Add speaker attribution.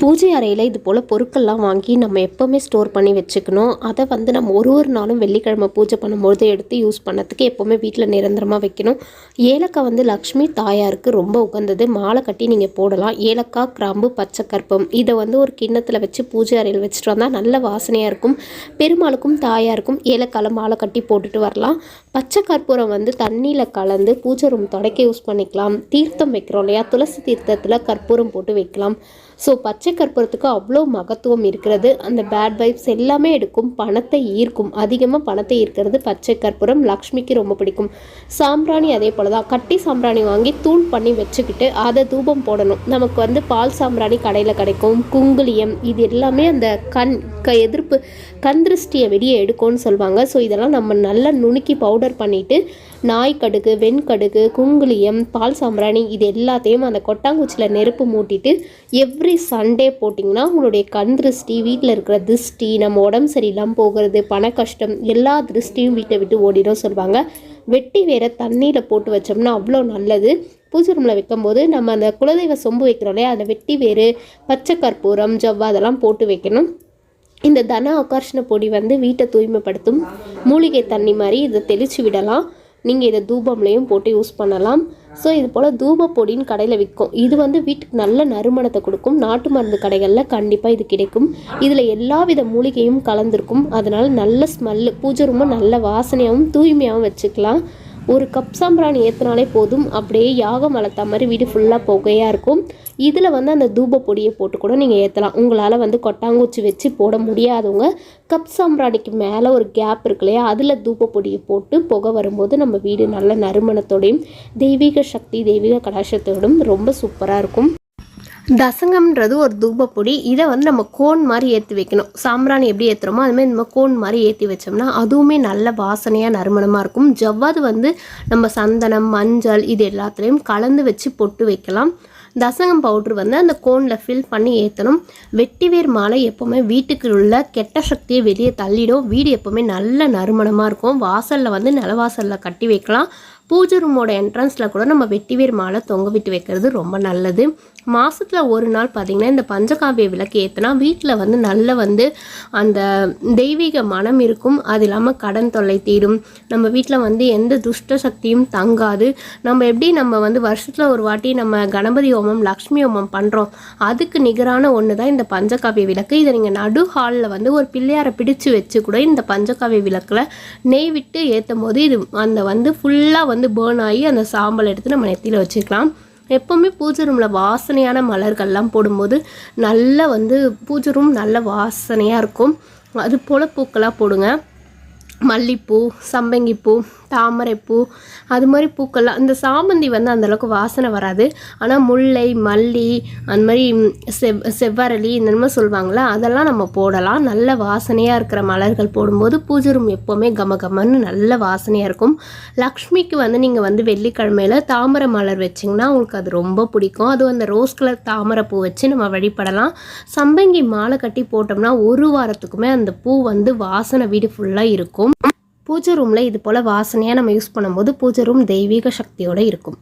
Speaker 1: பூஜை அறையில் இது போல் பொருட்கள்லாம் வாங்கி நம்ம எப்போவுமே ஸ்டோர் பண்ணி வச்சுக்கணும். அதை வந்து நம்ம ஒரு ஒரு நாளும் வெள்ளிக்கிழமை பூஜை பண்ணும்போது எடுத்து யூஸ் பண்ணதுக்கு எப்போவுமே வீட்டில் நிரந்தரமாக வைக்கணும். ஏலக்காய் வந்து லக்ஷ்மி தாயாருக்கு ரொம்ப உகந்தது. மாலை கட்டி நீங்கள் போடலாம். ஏலக்காய் கிராம்பு பச்சை கற்பம் இதை வந்து ஒரு கிண்ணத்தில் வச்சு பூஜை அறையில் வச்சுட்டு வந்தால் நல்ல வாசனையாக இருக்கும். பெருமாளுக்கும் தாயாருக்கும் ஏலக்காயில் மாலை கட்டி போட்டுட்டு வரலாம். பச்சை கற்பூரம் வந்து தண்ணியில் கலந்து பூஜை ரூம் தொடக்க யூஸ் பண்ணிக்கலாம். தீர்த்தம் வைக்கிறோம் இல்லையா? துளசி தீர்த்தத்தில் கற்பூரம் போட்டு வைக்கலாம். ஸோ பச்சை கற்பூரத்துக்கு அவ்வளோ மகத்துவம் இருக்கிறது. அந்த பேட் வைப்ஸ் எல்லாமே எடுக்கும். பணத்தை ஈர்க்கும். அதிகமாக பணத்தை ஈர்க்கிறது பச்சை கற்பூரம். லக்ஷ்மிக்கு ரொம்ப பிடிக்கும். சாம்பிராணி அதே போல் தான் கட்டி சாம்பிராணி வாங்கி தூள் பண்ணி வச்சுக்கிட்டு அதை தூபம் போடணும். நமக்கு வந்து பால் சாம்பிராணி கடையில் கிடைக்கும். குங்குளியம் இது எல்லாமே அந்த கண் க எதிர்ப்பு கண் திருஷ்டியை வெளியே எடுக்கும்னு சொல்லுவாங்க. ஸோ இதெல்லாம் நம்ம நல்லா நுணுக்கி பவுடர் பண்ணிவிட்டு நாய் கடுகு வெண்கடுகு குங்குளியம் பால் சாம்பிராணி இது எல்லாத்தையும் அந்த கொட்டாங்குச்சியில் நெருப்பு மூட்டிட்டு எவ்ரி சண்டே போட்டிங்கன்னா உங்களுடைய கண் திருஷ்டி வீட்டில் இருக்கிற திருஷ்டி நம்ம உடம்பு சரியில்லாமல் போகிறது பண கஷ்டம் எல்லா திருஷ்டியும் வீட்டை விட்டு ஓடிடும் சொல்லுவாங்க. வெட்டி வேற தண்ணியில் போட்டு வச்சோம்னா அவ்வளோ நல்லது. பூஜை ரூமில் வைக்கும்போது நம்ம அந்த குலதெய்வ சொம்பு வைக்கிறோம் இல்லையா அந்த வெட்டி வேறு பச்சை கற்பூரம் ஜவ்வா அதெல்லாம் போட்டு வைக்கணும். இந்த தன ஆகர்ஷண பொடி வந்து வீட்டை தூய்மைப்படுத்தும் மூலிகை தண்ணி மாதிரி இதை தெளித்து விடலாம். நீங்கள் இதை தூபம்லேயும் போட்டு யூஸ் பண்ணலாம். ஸோ இது போல் தூப பொடின்னு கடையில் விற்கும் இது வந்து வீட்டுக்கு நல்ல நறுமணத்தை கொடுக்கும். நாட்டு மருந்து கடைகளில் கண்டிப்பாக இது கிடைக்கும். இதில் எல்லா வித மூலிகையும் கலந்துருக்கும். அதனால் நல்ல ஸ்மெல்லு பூஜை ரொம்ப நல்ல வாசனையாகவும் தூய்மையாகவும் வச்சுக்கலாம். ஒரு கப் சாம்பிராணி ஏற்றினாலே போதும். அப்படியே யாகம் வளர்த்த மாதிரி வீடு ஃபுல்லாக புகையாக இருக்கும். இதில் வந்து அந்த தூப பொடியை போட்டு கூட நீங்கள் ஏற்றலாம் உங்களால் வந்து கொட்டாங்குச்சி வச்சு போட முடியாதவங்க கப் சாம்பிராணிக்கு மேலே ஒரு கேப் இருக்கு இல்லையா அதில் தூப பொடியை போட்டு புகை வரும்போது நம்ம வீடு நல்ல நறுமணத்தோடையும் தெய்வீக சக்தி தெய்வீக கடாசத்தோடும் ரொம்ப சூப்பராக இருக்கும். தசங்கம்ன்றது ஒரு தூபப்பொடி. இதை வந்து நம்ம கோன் மாதிரி ஏற்றி வைக்கணும். சாம்பிராணி எப்படி ஏற்றுறோமோ அதுமாதிரி நம்ம கோன் மாதிரி ஏற்றி வச்சோம்னா அதுவுமே நல்ல வாசனையாக நறுமணமாக இருக்கும். ஜவ்வாது வந்து நம்ம சந்தனம் மஞ்சள் இது எல்லாத்துலேயும் கலந்து வச்சு பொட்டு வைக்கலாம். தசங்கம் பவுட்ரு வந்து அந்த கோனில் ஃபில் பண்ணி ஏற்றணும் வெட்டிவேர் மாலை எப்போவுமே வீட்டுக்கு உள்ள கெட்ட சக்தியை வெளியே தள்ளிடும். வீடு எப்போவுமே நல்ல நறுமணமாக இருக்கும். வாசலில் வந்து நிலவாசலில் கட்டி வைக்கலாம். பூஜை ரூமோட என்ட்ரன்ஸில் கூட நம்ம வெட்டிவேர் மாலை தொங்க விட்டு வைக்கிறது ரொம்ப நல்லது. மாதத்தில் ஒரு நாள் பார்த்திங்கன்னா இந்த பஞ்சகாவிய விளக்கு ஏற்றினா வீட்டில் வந்து நல்ல வந்து அந்த தெய்வீக மனம் இருக்கும். அது இல்லாமல் கடன் தொல்லை தீரும். நம்ம வீட்டில் வந்து எந்த துஷ்ட சக்தியும் தங்காது. நம்ம எப்படி நம்ம வந்து வருஷத்தில் ஒரு வாட்டி நம்ம கணபதி ஹோமம் லக்ஷ்மி ஹோமம் பண்ணுறோம் அதுக்கு நிகரான ஒன்று தான் இந்த பஞ்சகாவிய விளக்கு. இதை நீங்கள் நடு ஹாலில் வந்து ஒரு பிள்ளையாரை பிடிச்சு வச்சு கூட இந்த பஞ்சகாவிய விளக்கில் நெய் விட்டு ஏற்றும் போது இது அந்த வந்து ஃபுல்லாக வந்து பேர்ன் ஆகி அந்த சாம்பல் எடுத்து நம்ம நெத்தியில் வச்சுக்கலாம். எப்போவுமே பூஜை ரூமில் வாசனையான மலர்கள்லாம் போடும்போது நல்லா வந்து பூஜை ரூம் நல்ல வாசனையாக இருக்கும். அது போல் பூக்களாக போடுங்க. மல்லிப்பூ சம்பங்கிப்பூ தாமரைப்பூ அது மாதிரி பூக்கள்லாம் இந்த சாமந்தி வந்து அந்தளவுக்கு வாசனை வராது. ஆனால் முல்லை மல்லி அந்த மாதிரி செவ் செவ்வரளி இந்த மாதிரி சொல்லுவாங்களே அதெல்லாம் நம்ம போடலாம். நல்ல வாசனையாக இருக்கிற மலர்கள் போடும்போது பூஜை ரூம் எப்போவுமே கம கமன்னு நல்ல வாசனையாக இருக்கும். லக்ஷ்மிக்கு வந்து நீங்கள் வந்து வெள்ளிக்கிழமையில் தாமரை மலர் வச்சிங்கன்னா உங்களுக்கு அது ரொம்ப பிடிக்கும். அதுவும் அந்த ரோஸ் கலர் தாமரை பூ வச்சு நம்ம வழிபடலாம். சம்பங்கி மாலை கட்டி போட்டோம்னா ஒரு வாரத்துக்குமே அந்த பூ வந்து வாசனை வீடு ஃபுல்லாக இருக்கும். பூஜை ரூமில் இது போல் வாசனையாக நம்ம யூஸ் பண்ணும்போது பூஜை ரூம் தெய்வீக சக்தியோடு இருக்கும்.